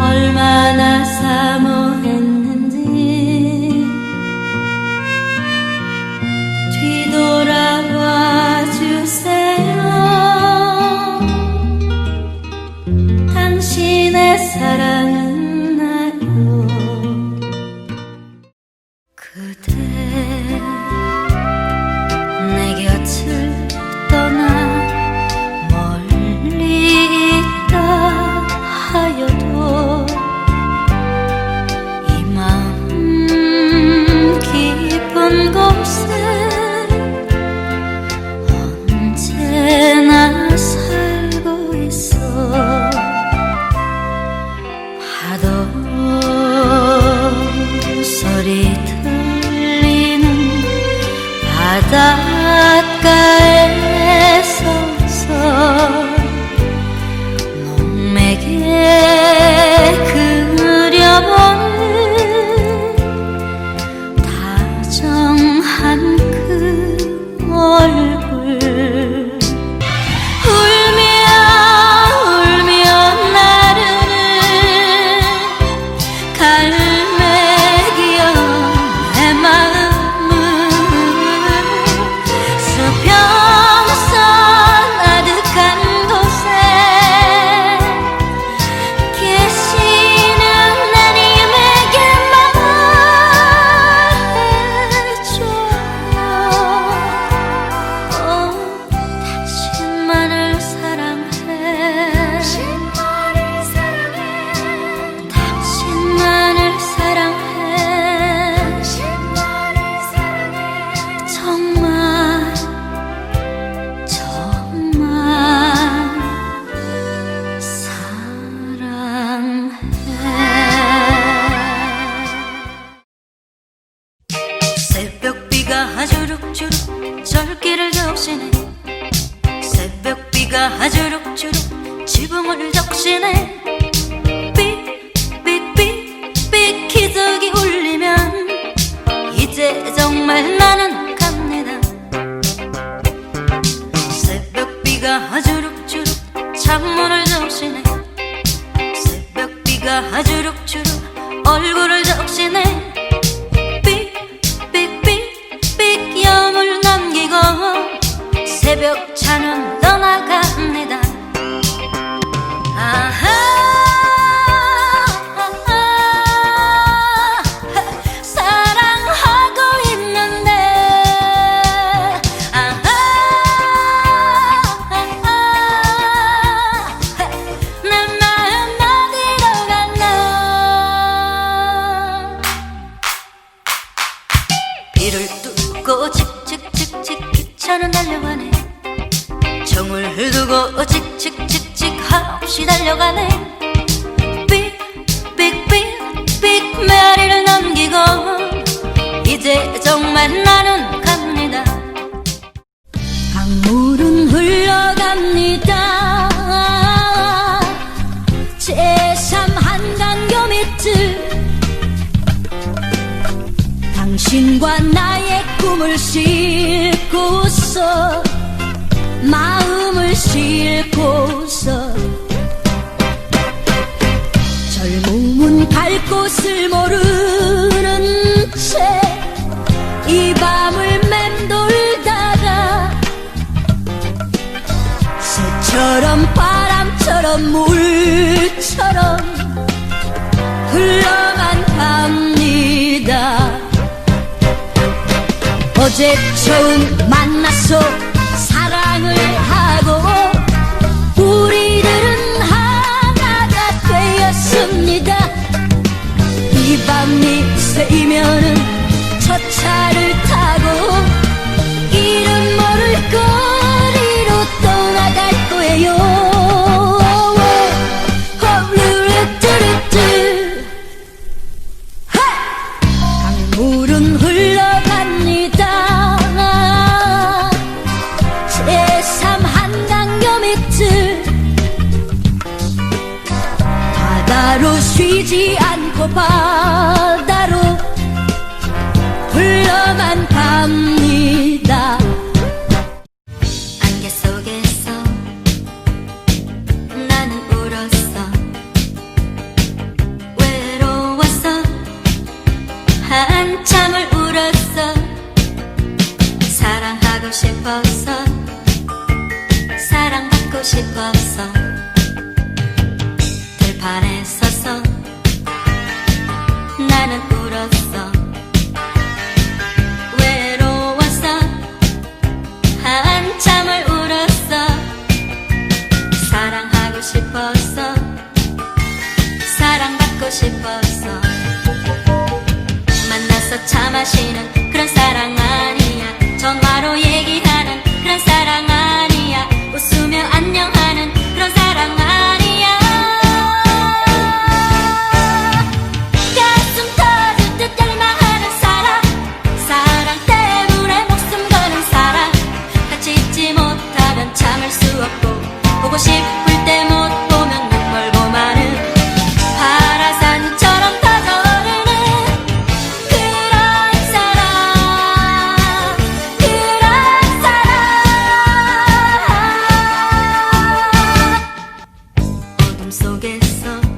얼마나 사모 사랑 소리 들리는 바닷 절기를 적시네. 새벽비가 주룩주룩 지붕을 적시네. 삑삑삑삑 기적이 울리면 이제 정말 나는 갑니다. 새벽비가 주룩주룩 창문을 적시네. 새벽비가 주룩주룩 얼굴을 적시네 새 달려가네. 삑삑삑삑 메아리를 넘기고 이제 정말 나는 갑니다. 강물은 흘러갑니다. 제3 한강교 밑을 당신과 나의 꿈을 싣고서 마음을 싣고서 문 갈 곳을 모르는 채 이 밤을 맴돌다가 새처럼 바람처럼 물처럼 흘러만 갑니다. 어제 처음 만났어. 않고 바다로 불러만 갑니다. 안개 속에서 나는 울었어. 외로웠어 한참을 울었어. 사랑하고 싶었어 사랑받고 싶었어 들판에서 naturas 마음속에서